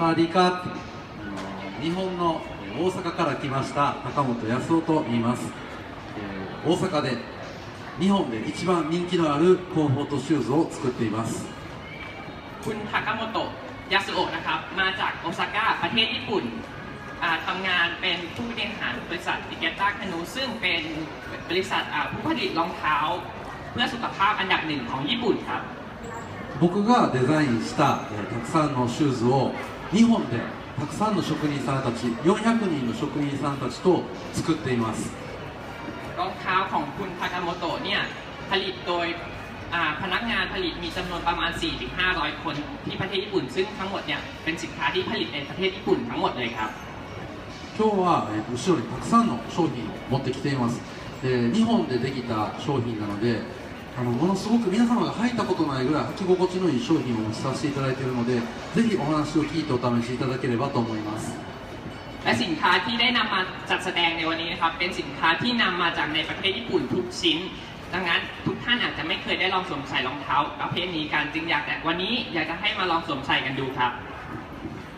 カーディカッ日本の大阪から来ました高本康夫と言います大阪で日本で一番人気のあるコンフォートシューズを作っています僕がデザインしたたくさんのシューズを2本でたくさんの職人さんたち400人の職人さんたちと作っていますรองเท้าของคุณทากาโมโตะเนี่ยผลิตโดยพนักงานผลิตมีจำนวนประมาณ4-500คนที่ประเทศญี่ปุ่นซึ่งทั้งหมดเนี่ยเป็นสินค้าที่ผลิตในประเทศญี่ปุ่นทั้งหมดเลยครับ今日は後ろにたくさんの商品を持ってきています。で、日本でできた商品なので、あのものすごく皆様が履いたことないぐらい履き心地のいい商品をお持ちさせていただいているのでぜひお話を聞いてお試しいただければと思いますและสินค้าที่ได้นำมาจัดแสดงในวันนี้นะครับเป็นสินค้าที่นำมาจากในประเทศญี่ปุ่นทุกชิ้นดังนั้นทุกท่านอาจจะไม่เคยได้ลองสวมใส่รองเท้าประเภทนี้กันจึงอยากแต่วันนี้อยากจะให้มาลองสวมใส่กันดูครับ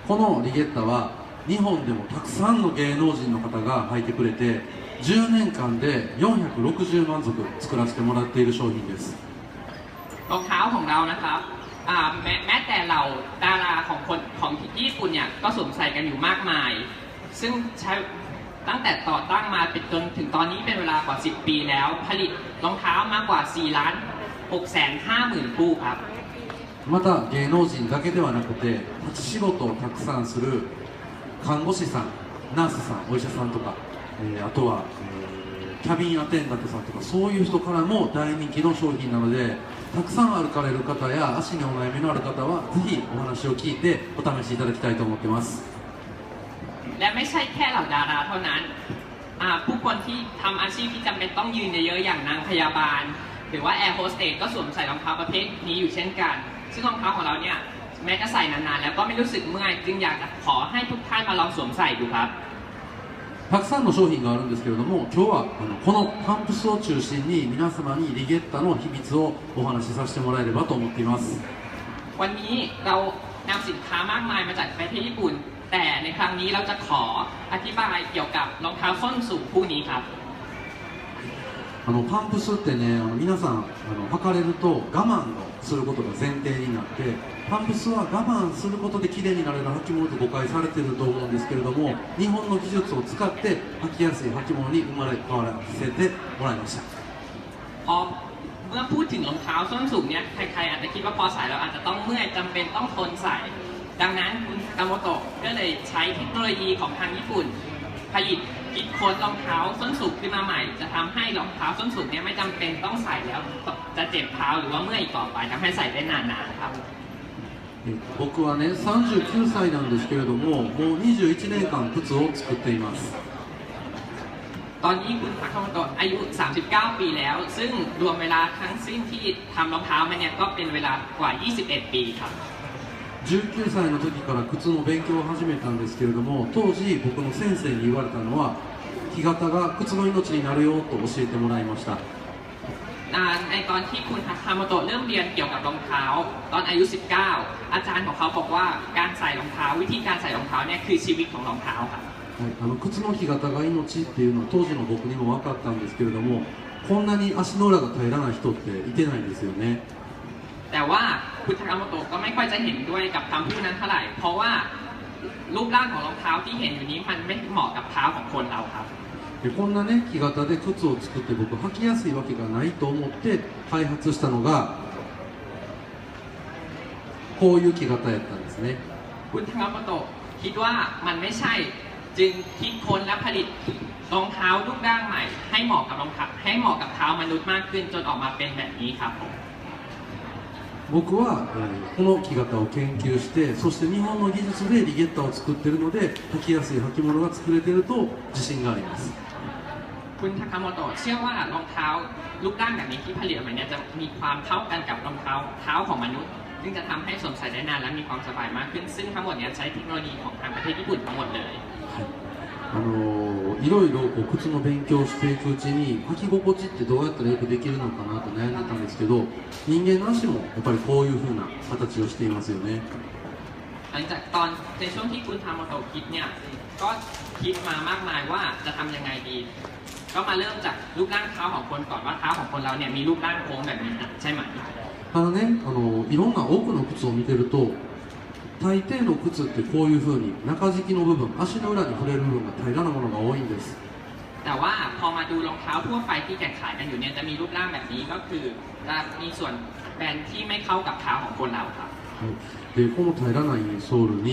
このリゲッタは日本でもたくさんの芸能人の方が履いてくれて10年間で460万足作らせてもらっている商品ですรองเท้าของเรานะครับแม้แต่เราดาราของคนของญี่ปุ่นเนี่ยก็สวมใส่กันอยู่มากมายซึ่งใช้ตั้งแต่ต่อตั้งมาเป็นจนถึงตอนนี้เป็นเวลากว่า 10 ปีแล้ว ผลิตรองเท้ามากกว่า4ล้าน6แสน5หมื่นคู่ครับまた芸能人だけではなくて仕事をたくさんする看護師さんナースさんお医者さんとかえー、あとは、えー、キャビンアテンダントさんとかそういう人からも大人気の商品なのでたくさん歩かれる方や足にお悩みのある方はぜひお話を聞いてお試しいただきたいと思ってますและไม่ใช่แค่เหล่าดาราเท่านั้นผู้คนที่ทำอาชีพที่จำเป็นต้องยืนเยอะๆอย่างนางพยาบาลหรือว่าแอร์โฮสเตสก็สวมใส่รองเท้าประเภทนี้อยู่เช่นกันซึ่งรองเท้าของเราเนี่ยแม้จะใส่นานๆแล้วก็ไม่รู้สึกเมื่อยจึงอยากจะขอให้ทุกท่านมาลองสวมใส่ดูครับたくさんの商品があるんですけれども今日はあのこのパンプスを中心に皆様にリゲッタの秘密をお話しさせてもらえればと思っていますあのパンプスってねあの皆さんあの履かれると我慢をすることが前提になってパンプスは我慢することで綺麗になうな履物と誤解されてると思うんですけれども日本の技術を使って履きやすい履物に生まれ変わらせてもらいました。เมื่อพูดถึงรองเท้าส้นสูงเนี่ยใครๆอาจจะคิดว่าพอใส่แล้วอาจจะต้องเมื่อยจำเป็นต้องทนใส่ ดังนั้นคุณตามโมโตะก็เลยใช้เทคโนโลยีของทางญี่ปุ่นผลิตคิดค้นรองเท้าส้นสูงขึ้นมาใหม่ จะทำให้รองเท้าส้นสูงเนี่ยไม่จำเป็นต้องใส่แล้ว จะเจ็บเท้าหรือว่าเมื่อยต่อไปทำให้ใส่ได้นานๆครับ僕はね39歳なんですけれどももう21年間靴を作っています39ซึ่ง21 19歳の時から靴の勉強を始めたんですけれども当時僕の先生に言われたのは木型が靴の命になるよと教えてもらいましたในตอนที่คุณคาโมโตะเริ่มเรียนเกี่ยวกับรองเท้า ตอนอายุ 19 อาจารย์ของเขาบอกว่าการใส่รองเท้า วิธีการใส่รองเท้าเนี่ยคือชีวิตของรองเท้าครับはい、あの靴の日型が命っていうのは当時の僕にも分かったんですけれどもこんなに足の裏が平らな人っていてないんですよねแต่ว่าคุณทากาโมโตะก็ไม่ค่อยจะเห็นด้วยกับคำพูดนั้นเท่าไหร่เพราะว่ารูปร่างของรองเท้าที่เห็นอยู่นี้มันไม่เหมาะกับเท้าของคนเราครับこんなね木型で靴を作って僕履きやすいわけがないと思って開発したのがこういう木型やったんですね。僕は、この木型を研究してそして日本の技術でリゲッターを作ってるので履きやすい履き物が作れてると自信があります。คุณทาคาโมโตะเชื่อว่ารองเท้าลูกด้านแบบนี้ที่ผลิตออกมาเนี่ยจะมีความเท่ากันกับรองเท้าเท้าของมนุษย์ ซึ่งจะทำให้สวมใส่ได้นานและมีความสบายมากขึ้นซึ่งทั้งหมดเนี้ยใช้เทคโนโลยีของทางประเทศญี่ปุ่นทั้งหมดเลยあのいろいろこう靴の勉強をしていくうちに履き心地ってどうやったらよくできるのかなと悩んでたんですけど人間の足もやっぱりこういうふうな形をしていますよね。หลังจตอนในช่วงที่คุณทำมาโตคิดก็คิดมามากมายว่าจะทำยังไงดีก็มาเริ่มจากรูปร่างเท้าของคนก่อนว่าเท้าของคนเราเนี่ยมีรูปร่างโค้งแบบนี้ใช่ไหมあのね、あのいろんな多くの靴を見てると大抵の靴ってこういうふうに中敷きの部分足の裏に触れる部分が平らなものが多いんですแต่ว่าพอมาดูรองเท้าทั่วไปที่แจกขายกันอยู่เนี่ยจะมีรูปร่างแบบนี้ก็คือจะมีส่วนแบนที่ไม่เข้ากับเท้าของคนเราครับでこの平らないソールに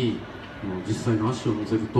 実際の足を乗せると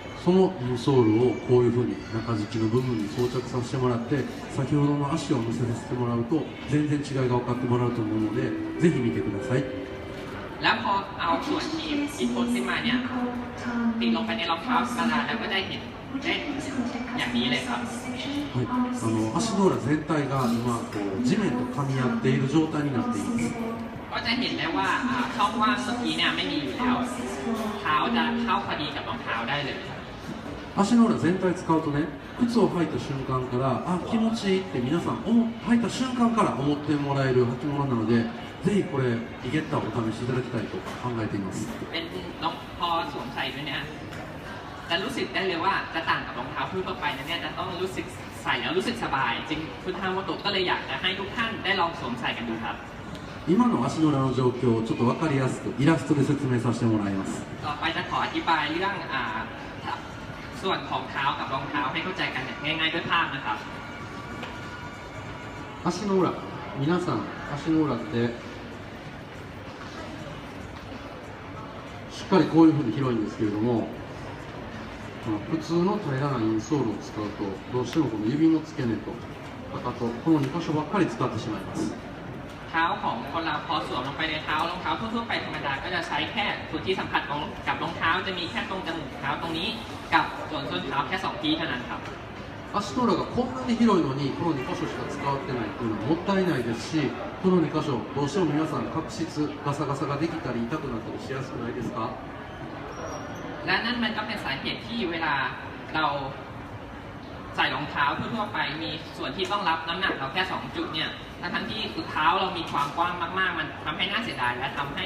そのインソールをこういうふうに中敷きの部分に装着させてもらって先ほどの足を乗せさせてもらうと全然違いが分かってもらうと思うのでぜひ見てくださいแล้วพอเอาส่วนที่อินพุตขึ้นมาเนี่ยติดลงไปในรองเท้าสลาแล้วก็ได้เห็นได้อย่างนี้เลยครับはいあの足の裏全体が今こう地面と噛み合っている状態になっていますก็จะเห็นได้ว่าช่องว่างเมื่อกี้เนี่ยไม่มีอยู่แล้วเท้าจะเข้าพอดีกับรองเท้าได้เลย足の裏全体使うとね靴を履いた瞬間からあ気持ちいいって皆さん履いた瞬間から思ってもらえる履物なのでぜひこれイゲッタをお試しいただきたいと考えています今の足の裏の状況をちょっとわかりやすくイラストで説明させてもらいます。ส่วนของเท้ากับรองเท้าให้เข้าใจกันอย่างง่ายๆด้วยภาพนะครับ足の裏皆さん足の裏ってしっかりこういうふうに広いんですけれども普通の平らなインソールを使うとどうしてもこの指の付け根とかかとこの2箇所ばっかり使ってしまいますเท้าของคนเราพอสวมลงไปในเท้ารองเท้าทั่วๆไปธรรมดาก็จะใช้แค่ส่วนที่สัมผัสของกับรองเท้าจะมีแค่ตรงจมูกเท้าตรงนี้กับส่วนส้นเท้าแค่2ทีเท่านั้นครับ足の裏がこんなに広いのにこの2箇所しか使わってないというのはもったいないですしこの2箇所どうしても皆さん角質ガサガサができたり痛くなったりしやすくないですかและนั่นมันก็เป็นสาเหตุที่เวลาเราใส่รองเท้าทั่วไปมีส่วนที่ต้องรับน้ำหนักเราแค่2จุดเนี่ย ทั้งที่คือเท้าเรามีความกว้างมากๆ มันทำให้น่าเสียดายและทำให้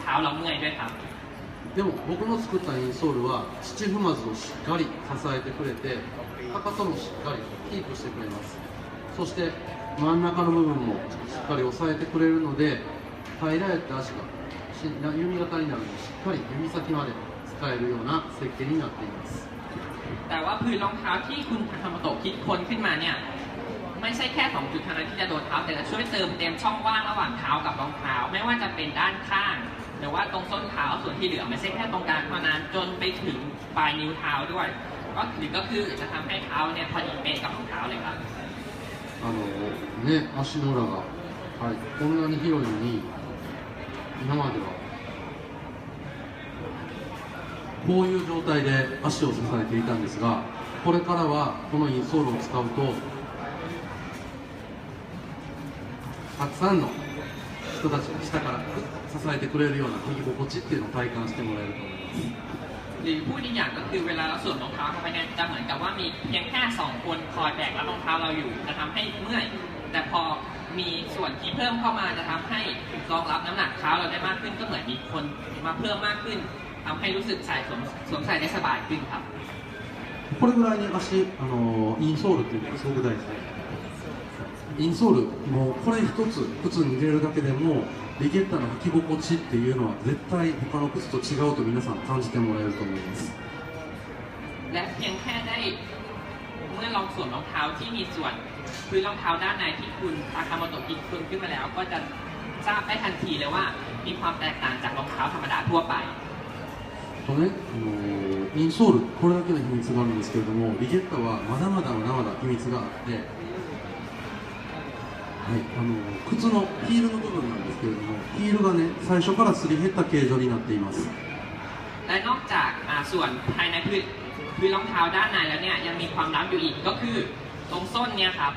เท้าเราเมื่อยด้วยครับでも僕の作ったインソールは七踏まずをしっかり支えてくれてかかともしっかりキープしてくれますそして真ん中の部分もしっかり押さえてくれるので平らやった足が弓形になるしっかり弓先まで使えるような設計になっています但ワプリロンカーキークンハマトキッコンキンマニャ没ไม่ใช่แค่2จุดเท่านั้นที่จะโดนเท้าแต่ช่วยเติมเต็มช่องหรือว่าตรงส้นเท้าส่วนที่เหลือไม่ใช่แค่ตรงกลางเท่านั้นจนไปถึงปลายนิ้วเท้าด้วยก็หรือก็คือจะทำให้เท้าเนี่ยพอดีเป๊ะกับรองเท้าเลยครับあのね、足の裏が、はい、こんなに広いのに、今まではこういう状態で足を支えていたんですが、これからはこのインソールを使うと、たくさんの人たちが下からグッと支えてくれるような聴き心地っていうのを体感してもらえると思いますหรือพูดอีกอย่างก็คือเวลาเราสวมรองเท้าเข้าไปเนี่ยจะเหมือนกับว่ามีเพียงแค่สองคนคอยแบกรับรองเท้าเราอยู่จะทำให้เมื่อยแต่พอมีส่วนที่เพิ่มเข้ามาจะทำให้รองรับน้ำหนักเท้าเราได้มากขึ้นก็เหมือนมีคนมาเพิ่มมากขึ้นทำให้รู้สึกใส่สวมสวมใส่ได้สบายขึ้นครับこれぐらいに足あのインソールっていうのがすごく大事でインソールもこれ一つ靴に入れるだけでもリゲッタの履き心地っていうのは絶対他の靴と違うと皆さん感じてもらえると思います。とね、あのー、インソール、これだけの秘密があるんですけれども、リゲッタはまだまだまだま秘密があって。はい、あの靴のヒールの部分なんですけれどもヒールがね最初からすり減った形状になっていますและนอกจากส่วนภายในพื้นืรองเท้าด้านในแล้วเนี่ยยังมีความล้ำอยู่อีกก็คือตรงส้นเนี่ยครับ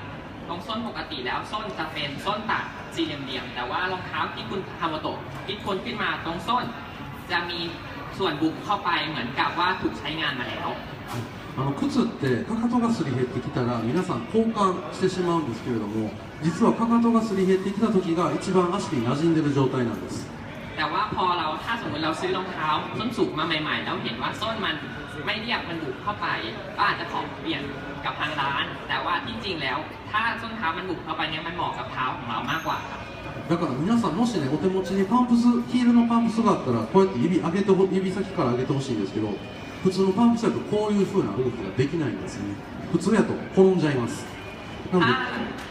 ตรงส้นปกติแล้วส้นจะเป็นส้นตัดสี่เหลี่ยมแต่ว่ารองเท้าที่คุณฮาวโตะคิดคนขึ้นมาตรงส้นจะมีส่วนบุกเข้าไปเหมือนกับว่าถูกใช้งานมาแล้วあの靴ってかかとがすり減ってきたら皆さん交換してしまうんですけれども実はかかとがすり減ってきた時が一番足に馴染んでる状態なんですแต่ว่าพอเราถ้าสมมติเราซื้อรองเท้าส้นสูงมาใหม่ๆแล้วเห็นว่าส้นมันไม่เรียบมันบุกเข้าไปก็อาจจะขอเปลี่ยนกับทางร้าน แต่ว่าจริง ๆแล้ว ถ้าส้นเท้ามันบุกเข้าไปเนี่ยมันเหมาะกับเท้าของเรามากกว่าだから皆さんもしねお手持ちにパンプスヒールのパンプスがあったらこうやって指上げて指先から上げてほしいんですけど普通のパンプスだとこういう風な動きができないんですね普通やと転んじゃいますなので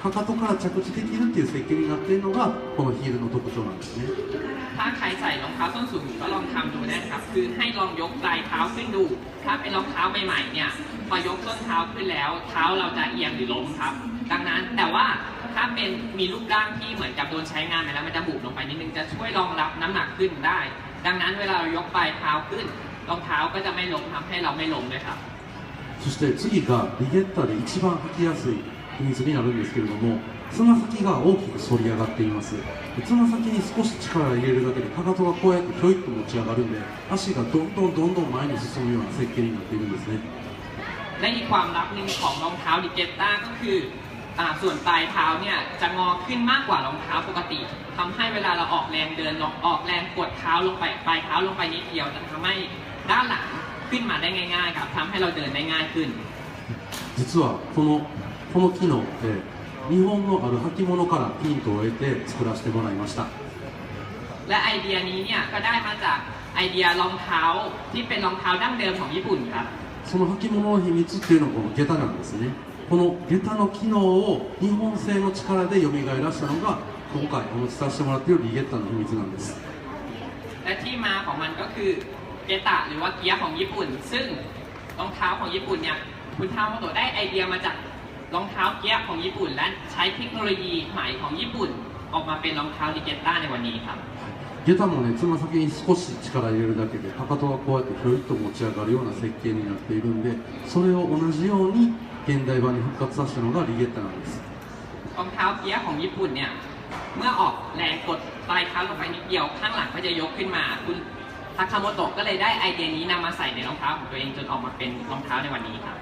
かかとから着地できるっていう設計になっているのがこのヒールの特徴なんですねถ้าเป็นมีรูปร่างที่เหมือนกับโดนใช้งานไปแล้วมันจะบุบลงไปนิดนึงจะช่วยรองรับน้ำหนักขึ้นได้ ดังนั้นเวลาเรายกปลายเท้าขึ้นรองเท้าก็จะไม่ล้มทำให้เราไม่ล้มด้วยครับそして次がリゲッタで一番履きやすい秘密になるんですけれどもつま先が大きく反り上がっていますつま先に少し力を入れるだけでかかとがこうやってひょいっと持ち上がるんで足がどんどんどんどん前に進むような設計になっているんですねแลความลับหนึ่งของรองเท้าดิเกตต้าก็คือส่วนปลายเท้าเนี่ยจะงอขึ้นมากกว่ารองเท้าปกติ ทำให้เวลาเราออกแรงเดินออกแรงกดเท้าลงไปปลายเท้าลงไปนิดเดียวจะทำให้ด้านหลังขึ้นมาได้ง่ายๆครับทำให้เราเดินได้ง่ายขึ้น実はこのこの機能、えー、日本のある履物からヒントを得て作らせてもらいましたและไอเดียนี้เนี่ยก็ได้มาจากไอเดียรองเท้าที่เป็นรองเท้าดั้งเดิมของญี่ปุ่นครับその履物の秘密っていうのはこの下駄なんですねこの下駄の機能を日本製の力で蘇らせたのが今回お持ちさてもらっているリゲッの秘密なんです。ゲタもね、つま先に少し力入れるだけでかかとがこうやってひょいと持ち上がるような設計になっているんでそれを同じように現代版に復活させたのがリゲッタなんですรองเท้าเกียร์ของญี่ปุ่นเนี่ยเมื่อออกแรงกดปลายเท้าลงไปนิดเดียวข้างหลังก็จะยกขึ้นมาคุณทาคาโมโตะก็เลยได้ไอเดียนี้นำมาใส่ในรองเท้าของตัวเองจนออกมาเป็นรองเท้าในวันนี้ครับ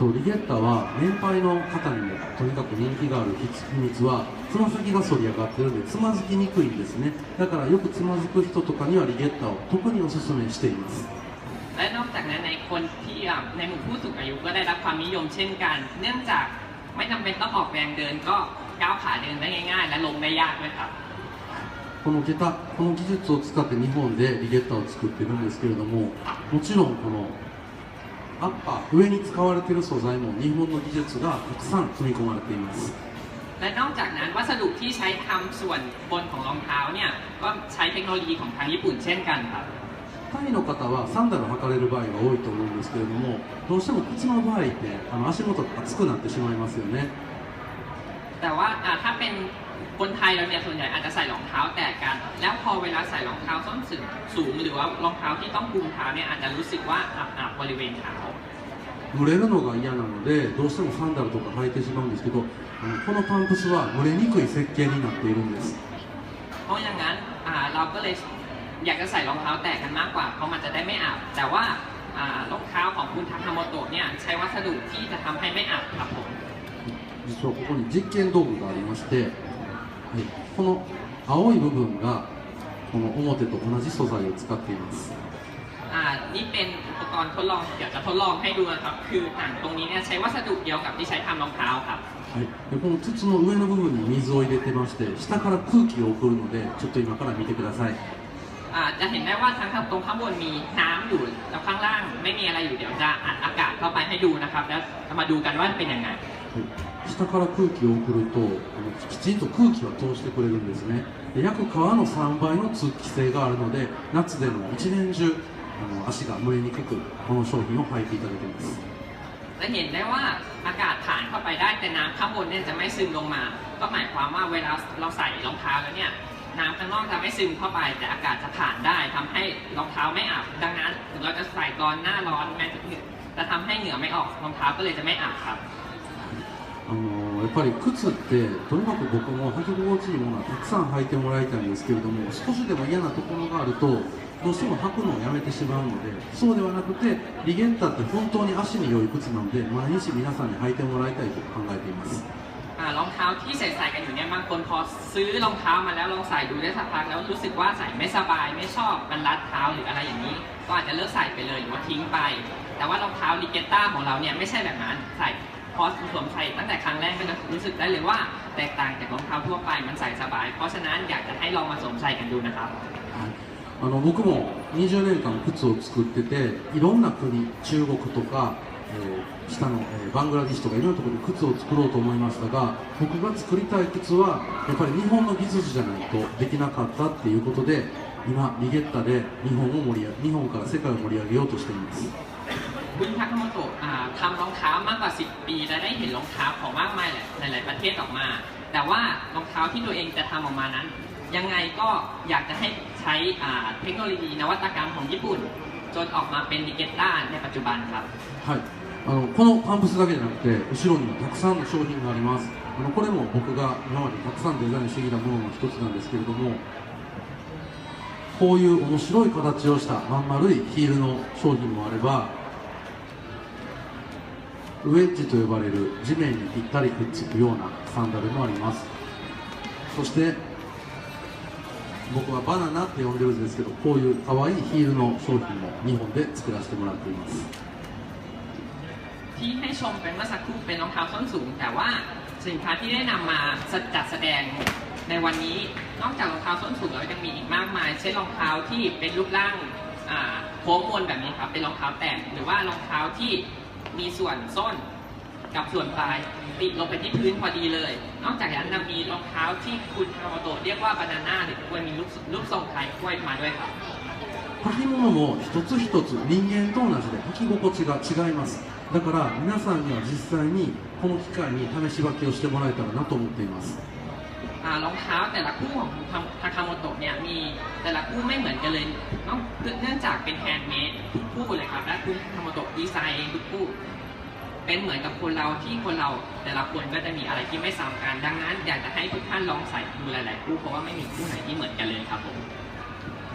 とリゲッタは年配の方にもとにかく人気がある秘密はつま先が反り上がってるんでつまずきにくいんですねだからよくつまずく人とかにはリゲッタを特におすすめしていますและนอกจากนั้นในคนที่ในหมู่ผู้สูงอายุก็ได้รับความนิยมเช่นกัน เนื่องจากไม่จำเป็นต้องออกแรงเดิน ก็ก้าวขาเดินได้ง่าย ๆและลงได้ยากด้วยครับこの下駄この技術を使って日本でリゲッタを作ってるんですけれどももちろんこのアッパー上に使われている素材も日本の技術がたくさん組み込まれていますและนอกจากนั้นวัสดุที่ใช้ทำส่วนบนของรองเท้าเนี่ยก็ใช้เทคโนโลยีของทางญี่ปุ่นเช่นกันครับタイの方はサンダルを履かれる場合が多いと思うんですけれどもどうしても靴の場合ってあの足元が熱くなってしまいますよね。蒸れるのが嫌なのでどうしてもサンダルとか履いてしまうんですけどこのパンプスは蒸れにくい設計になっているんです。อยากจะใส่รองเท้าแตะกันมากกว่าเพราะมันจะได้ไม่อับแต่ว่ารองเท้าของคุณทาคาโมโตะเนี่ยใช้วัสดุที่จะทำให้ไม่อับครับผม実はここに実験道具がありまして、はい、この青い部分がこの表と同じ素材を使っていますนี่เป็นอุปกรณ์ทดลองเดี๋วจะทดลองให้ดูนครับคือหนังตรงนี้เนี่ยใช้วัสดุเดียวกับที่ใช้ทำรองเท้าครับはいこの筒の上の部分に水を入れてまして下から空気を送るのでちょっと今から見てくださいจะเห็นได้ว่าทังตรงข้างบนมีน้ำอยู่แล้วข้างล่างไม่มีอะไรอยู่เดี๋ยวจะอัดอากาศเข้าไปให้ดูนะครับแล้วมาดูกันว่าเป็นยังไง下から空気を送るときちんと空気は通してくれるんですね約川の3倍の通気性があるので夏でも一年中あの足が蒸れにくくこの商品を履いていただけますจะเห็นได้ว่าอากาศผ่านเข้าไปได้แต่น้ำข้างบนเนี่จะไม่ซึมลงมาก็หมายค้ามว่าเวลาเราใส่้องเท้าแล้วเนี่ยน้ำข้างนอกจะไม่ซึมเข้าไปแต่อากาศจะผ่านได้ทำให้รองเท้าไม่อับดังนั้นเราจะใส่อนหน้าร้อนแม้จะจะทำให้เหงื่อไม่ออกรองเท้าก็เลยจะไม่อับครับあのやっぱり靴ってとにかく僕も履き心地いいものはたくさん履いてもらいたいんですけれども少しでも嫌なところがあるとどうしても履くのをやめてしまうのでそうではなくてリゲンタって本当に足に良い靴なので毎日皆さんに履いてもらいたいと考えています。รองเท้าที่ใส่ใส่กันอยู่เนี่ย บางคนพอซื้อรองเท้ามาแล้วลองใส่ดูได้สักพักแล้วรู้สึกว่าใส่ไม่สบายไม่ชอบมันรัดเท้าหรืออะไรอย่างนี้ ก็อาจจะเลิกใส่ไปเลยหรือว่าทิ้งไป แต่ว่ารองเท้าลิเกต้าของเราเนี่ยไม่ใช่แบบนั้นใส่พอสวมใส่ตั้งแต่ครั้งแรกก็จะรู้สึกได้เลยว่าแตกต่างจากรองเท้าทั่วไปมันใส่สบาย เพราะฉะนั้นอยากจะให้ลองมาสวมใส่กันดูนะครับあの僕も20年間靴を作ってていろんな国中国とかえー、下の、えー、バングラディッシュとかいろんなところで靴を作ろうと思いましたが僕が作りたい靴はやっぱり日本の技術じゃないとできなかったっていうことで今リゲッタで日本を盛り日本から世界を盛り上げようとしています。คุณทักโมโตะทำรองเท้ามากกว่า10ปีและได้เห็นรองเท้าของมากมายหลายๆประเทศออกมาแต่ว่ารองเท้าที่ตัวเองจะทำออกมานั้นยังไงก็อยากจะให้ใช้เทคโนโลยีนวัตกรรมของญี่ปุ่นจนออกมาเป็นดิเกต้าในปัจจุบันครับあのこのパンプスだけじゃなくて後ろにもたくさんの商品がありますあのこれも僕が今までたくさんデザインしてきたものの一つなんですけれどもこういう面白い形をしたまん丸いヒールの商品もあればウェッジと呼ばれる地面にぴったりくっつくようなサンダルもありますそして僕はバナナって呼んでるんですけどこういうかわいいヒールの商品も日本で作らせてもらっていますที่ให้ชมเป็เมื่อสักครู่เป็นรองเท้าส้นสูงแต่ว่าสินค้าที่ได้นำมาจัดแสดงในวันนี้นอกจากรองเท้าส้นสูงแล้วยังมีอีกมากมายเช่นรองเท้าที่เป็นรูปร่างโค้งมนแบบนี้ครับเป็นรองเท้าแตะหรือว่ารองเท้าที่มีส่วนส้นกับส่วนปลายติดลงไปที่พื้นพอดีเลย นอกจากนั้นยังมีรองเท้าที่คุณคาร์โตเรียกว่าบานาน่าหรือกล้วยมีรูปทรงคล้ายกล้วยมาด้วยครับ履物も一つ一つ人間と同じで履き心地が違いますだから皆さんには実際にこの機会に試し履きをしてもらえたらなと思っていますรองเท้าแต่ละคู่ของทาคาโมโตะเนี่ยมีแต่ละคู่ไม่เหมือนกันเลยเนื่องจากเป็นแฮนด์เมดทุกคู่เลยครับและคุณทาคาโมโตะดีไซน์ทุกคู่เป็นเหมือนกับคนเราที่คนเราแต่ละคนก็จะมีอะไรที่ไม่ซ้ำกันดังนั้นอยากจะให้ทุกท่านลองใส่ดูหลายๆคู่เพราะว่าไม่มีคู่ไหนที่เหมือนกันเลยครับผม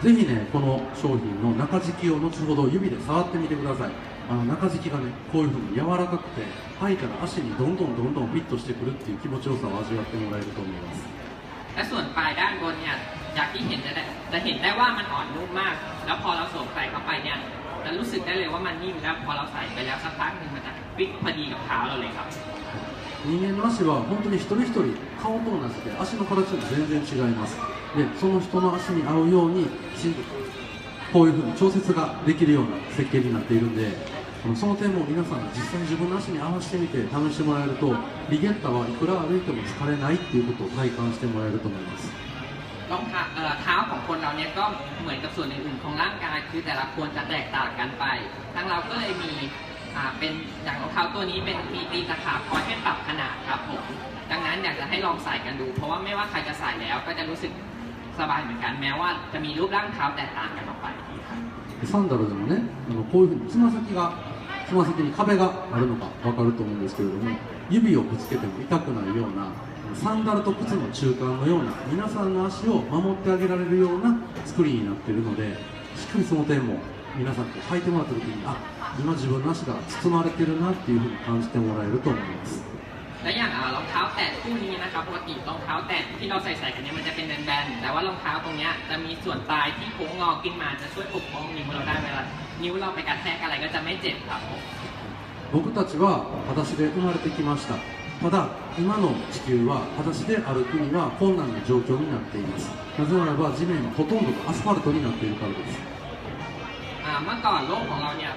ぜひね、この商品の中敷きを後ほど指で触ってみてください。あの中敷きがねこういうふうに柔らかくて吐いたら足にどんどんどんどんフィットしてくるっていう気持ちよさを味わってもらえると思います。人間の足は本当に一人一人顔と同じで足の形も全然違いますでその人の足に合うようにこういうふうに調節ができるような設計になっているんで。その点も皆さん実際に自分の足に合わせてみて試してもらえるとリゲッタはいくら歩いても疲れないっていうことを体感してもらえると思いますรองเท้าของคนเราเนี่ยก็เหมือนกับส่วนอื่นๆของร่างกายคือ แต่ละคนจะแตกต่างกันไปทางเราก็เลยมีเป็นอย่างรองเท้าตัวนี้เป็นตีตีตะขาบคอยให้ปรับขนาดครับผม ดังนั้นอยากจะให้ลองใส่กันดู เพราะว่าไม่ว่าใครจะใส่แล้ว ก็จะรู้สึกสบายเหมือนกัน แม้ว่าจะมีรูปร่างเท้าแตกต่างกันออกไปครับサンダルでもねあのこういうふうにつま先がつま先に壁があるのか分かると思うんですけれども指をぶつけても痛くないようなサンダルと靴の中間のような皆さんの足を守ってあげられるような作りになっているのでしっかりその点も皆さんと履いてもらった時にあ今自分の足が包まれてるなっていうふうに感じてもらえると思います。และอย่างรองเท้าแตะคู่นี้นะครับปกติรองเท้าแตะที่เราใส่ใส่กันเนี่ยมันจะเป็นแบนๆแต่ว่ารองเท้าตรงเนี้ยจะมีส่วนปลายที่โค้งงอขึ้นมาจะช่วยปกป้องนิ้วเราได้เวลานิ้วเราไปกระแทกอะไรก็จะไม่เจ็บครับ僕たちは裸足で生まれてきましたただ今の地球は裸足で歩くには困難な状況になっていますなぜならば地面はほとんどがアスファルトになっているからですあ、まあ、まあ、ローマがね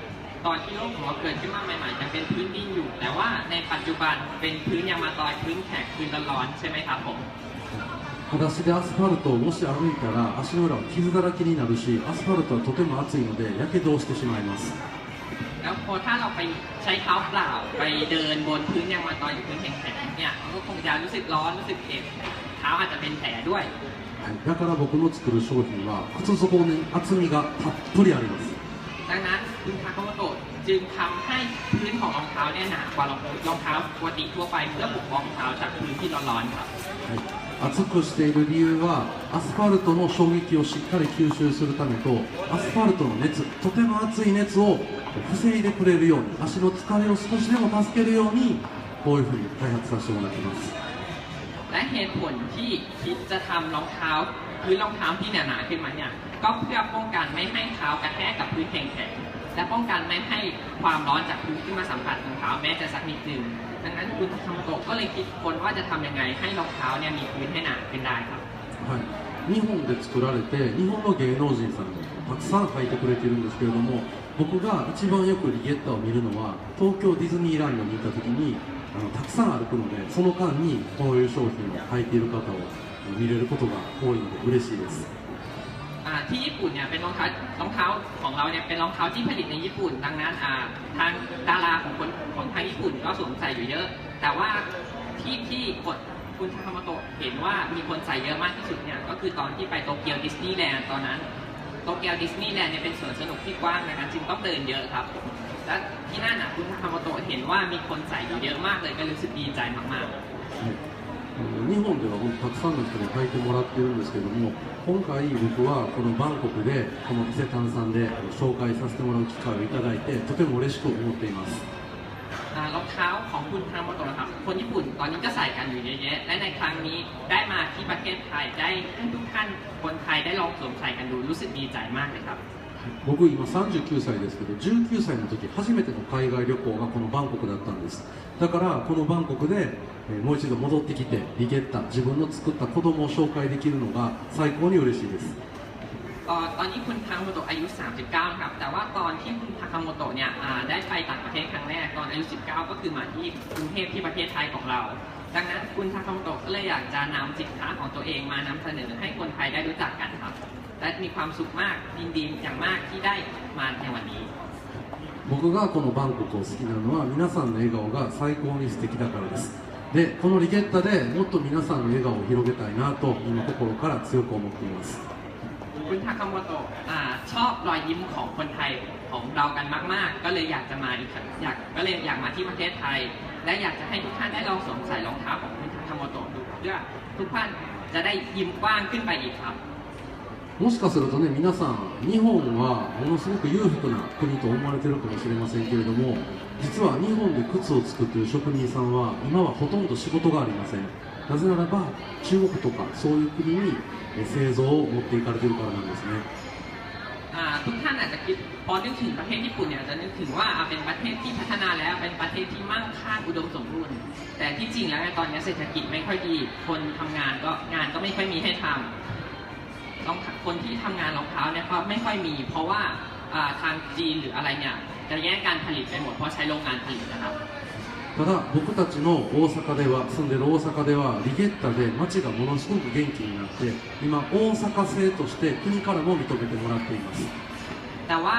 ตอนที่ร่มหัวเกิดขึ้นมาใหม่ๆจะเป็นพื้นดินอยู่แต่ว่าในปัจจุบันเป็นพื้นยางมาตอยพื้นแข็งพื้นร้อนใช่ไหมครับผม裸足でアスファルトをもし歩いたら足の裏は傷だらけになるしアスファルトはとても熱いのでやけどをしてしまいますแล้วพอถ้าเราไปใช้เท้าเปล่าไปเดินบนพื้นยางมาตอยหรือพื้นแข็งๆเนี่ยก็คงจะรู้สึกร้อนรู้สึกเจ็บเท้าอาจจะเป็นแผลด้วยだから僕の作る商品は靴底に厚みがたっぷりありますดังนั้นดุนทาโกโมโตจึงทำให้พื้นของรองเท้าเนี่ยหนากว่ารองเท้าปกติทั่วไปเพื่อปกป้องรองเท้าจากพื้นที่ร้อนๆครับ厚くしている理由はアスファルトの衝撃をしっかり吸収するためとアスファルトの熱とても熱い熱を防いでくれるように足の疲れを少しでも助けるようにこういうふうに開発させてもらってますและเหตุผลที่คิดจะทำรองเท้าหรือรองเท้าที่หนาๆขึ้นมาเนี่ยก็เพื่อป้องกันไม่ให้เท้ากระแทกกับพื้นแข็งๆและป้องกันไม่ให้ความร้อนจากพื้นที่มาสัมผัสรองเท้าแม้จะสักนิดหนึ่งดังนั้นคุณทำโตะก็เลยคิดคนว่าจะทำยังไงให้รองเท้าเนี่ยมีพื้นให้หนาเป็นได้ครับ日本で作られて日本の芸能人さんもたくさん描いてくれてるんですけれども僕が一番よくリゲッタを見るのは東京ディズニーランドに行った時にあのたくさん歩くのでその間にこういう商品を履いている方を見れることが多いので嬉しいです。ที่ญี่ปุ่นเนี่ยเป็นรองเท้ารองเท้าของเราเนี่ยเป็นรองเท้าที่ผลิตในญี่ปุ่นดังนั้นทางดาราของคนของทางญี่ปุ่นก็สวมใส่อยู่เยอะ แต่ว่าที่ที่กดคุณทาคามาโตะเห็นว่ามีคนใส่เยอะมากที่สุดเนี่ยก็คือตอนที่ไปโตเกียวดิสนีย์แลนด์ตอนนั้นโตเกียวดิสนีย์แลนด์เนี่ยเป็นสวนสนุกที่กว้างนะครับจึงต้องเดินเยอะครับ และที่นั่นอ่ะคุณทาคามาโตะเห็นว่ามีคนใส่อยู่เยอะมากเลยก็รู้สึกดีใจมากๆ日本では本当たくさんの人に書いてもらってるんですけども今回僕はこのバンコクでこの伊勢丹さんで紹介させてもらう機会をいただいてとても嬉しく思っていますรองเท้าของคุณฮาโมโตะครับคนญี่ปุ่นตอนนี้ก็ใส่กันอยู่เยอะแยะและในครั้งนี้ได้มาที่ประเทศไทยได้ให้ทุกท่านคนไทยได้ลองสวมใส่กันดูรู้สึกดีใจมากเลยครับ僕今39歳ですけど19歳の時初めての海外旅行がこのバンコクだったんですだからこのバンコクで、えもう一度戻ってきてリゲッタ自分の作った子供を紹介できるのが最高に嬉しいですตอนนี้คุณคาโมโตะอายุ39ครับแต่ว่าตอนที่คุณคาโมโตะเนี่ยได้ไปต่างประเทศครั้งแรกตอนอายุ19ก็คือมาที่กรุงเทพที่ประเทศไทยของเราดังนั้นคุณคาโมโตะก็เลยอยากจะนำสินค้าของตัวเองมานำเสนอให้คนไทยได้รู้จักกันครับและมีความสุขมากยินดีอย่างมากที่ได้มาในวันนี้僕がこのバンコクを好きなのは皆さんの笑顔が最高に素敵だからですでこのリケッタでもっと皆さんの笑顔を広げたいなと今心から強く思っていますคุณทาคามโตะชอบรอยยิ้มของคนไทยของเรากันมากๆ ก็เลยอยากจะมาอีกอยากก็เลยอยากมาที่ประเทศไทย และอยากจะให้ทุกท่านได้ลองสวมใส่รองเท้าของคุณทาคามโตะดูเพื่อทุกท่านจะได้ยิ้มกว้างขึ้นไปอีกครับもしかするとね皆さん日本はものすごく裕福な国と思われてるかもしれませんけれども実は日本で靴を作っている職人さんは今はほとんど仕事がありませんなぜならば中国とかそういう国に製造を持っていかれてるからなんですねทุกท่านอาจจะคิดพอนึกถึงประเทศญี่ปุ่นเนี่ยจะนึกถึงว่าเป็นประเทศที่พัฒนาแล้วเป็นประเทศที่มั่งคั่งอุดมสมบูรณ์แต่ที่จริงแล้วตอนนี้เศรษฐกิจไม่ค่อยดีคนทำงานก็งานก็ไม่ค่อยมีให้ทำรองคนที่ทำงานรองเท้าเนี่ยครับไม่ค่อยมีเพราะว่าทางจีนหรืออะไรเนี่ยจะแย่งการผลิตไปหมดเพราะใช้โรงงานผลิตนะครับただ僕たちの大阪では住んでる大阪ではリゲッタで街がものすごく元気になって今大阪製として国からも認めてもらっていますแต่ว่า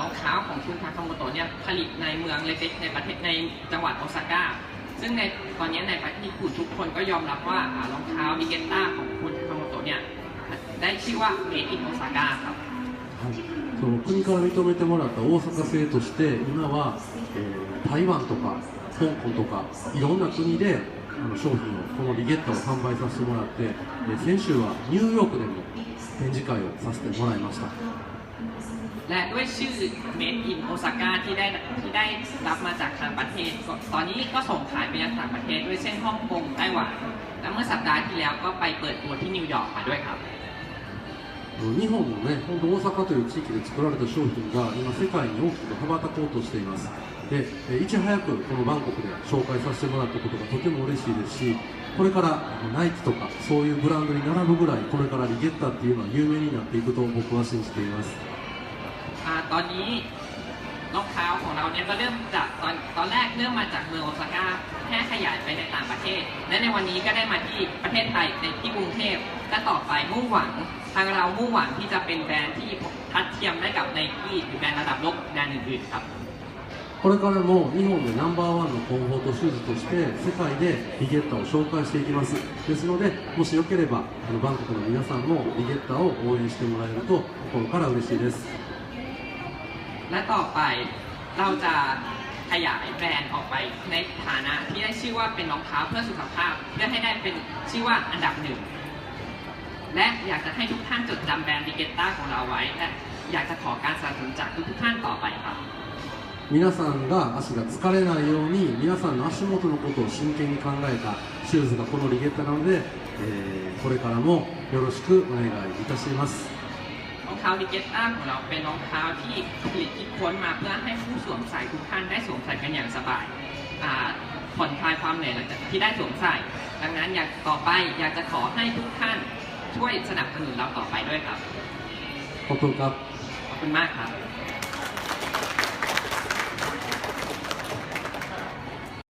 รองเท้าของคุณทาคาโมโตเนี่ยผลิตในเมืองเล็กๆในประเทศในจังหวัดโอซาก้าซึ่งในตอนนี้ในประเทศญี่ปุ่นทุกคนก็ยอมรับว่ารองเท้าดิเกตตาของคุณทาคาโมโตเนี่ยได้ชื่อว่า Made in Osaka ครับ国から認めてもらった大阪製として今は、えー、台湾とか香港とかいろんな国であの商品をこのリゲッタを販売させてもらって、えー、先週はニューヨークでも展示会をさせてもらいましたและด้วยชื่อ Made in Osaka ที่ได้ที่ได้รับมาจากต่างประเทศตอนนี้ก็ส่งขายไปยังต่างประเทศด้วยเช่นฮ่องกงไต้หวันและเมื่อสัปดาห์ที่แล้วก็ไปเปิดตัวที่นิวยอร์กมาด้วยครับ日本のね、本当大阪という地域で作られた商品が今世界に大きく羽ばたこうとしています。で、いち早くこのバンコクで紹介させてもらったことがとても嬉しいですし、これからナイキとかそういうブランドに並ぶぐらいこれからリゲッタっていうのは有名になっていくと僕は信じています。あ、รองเท้าของเราเนี่ยก็เริ่มจากตอนตอนแรกเริ่มมาจากเมืองโอซาก้าแพร่ขยายไปในต่างประเทศและในวันนี้ก็ได้มาที่ประเทศไทยในที่กรุงเทพและต่อไปมุ่งหวังทางเรามุ่งหวังที่จะเป็นแบรนด์ที่ทัดเทียมได้กับไนกี้หรือแบรนด์ระดับโลกแบรนด์อื่นๆครับこれからも日本でナンバーワンのコンフォートシューズとして世界でリゲッタを紹介していきますですのでもしよければあのバンコクの皆さんもリゲッタを応援してもらえると心から嬉しいですและต่อไปเราจะขยายแบรนด์ออกไปในฐานะที่ได้ชื่อว่าเป็นรองเท้าเพื่อสุขภาพเพื่อให้ได้เป็นชื่อว่าอันดับหนึ่งและอยากจะให้ทุกท่านจดจำแบรนด์ดิเกตต้าของเราไว้และอยากจะขอการสนับสนุนจากทุกท่านต่อไปครับ皆さんが足が疲れないように皆さんの足元のことを真剣に考えたシューズがこのリゲッタなので、えー、これからもよろしくお願いいたしますรองเท้าดกตต้าของเราเป็นรองเท้าที่ผลิตคิดค้นมาเพื่อให้ผู้สวมใส่ทุกท่านได้สวมใส่กันอย่างสบายผ่อนคลายความเหนื่อยงาที่ได้สวมใส่ ดังนั้นอยากต่อไปอยากจะขอให้ทุกท่านช่วยสนับสนุนเราต่อไปด้วยครับ ขอบคุณครับ ขอบคุณมากครับ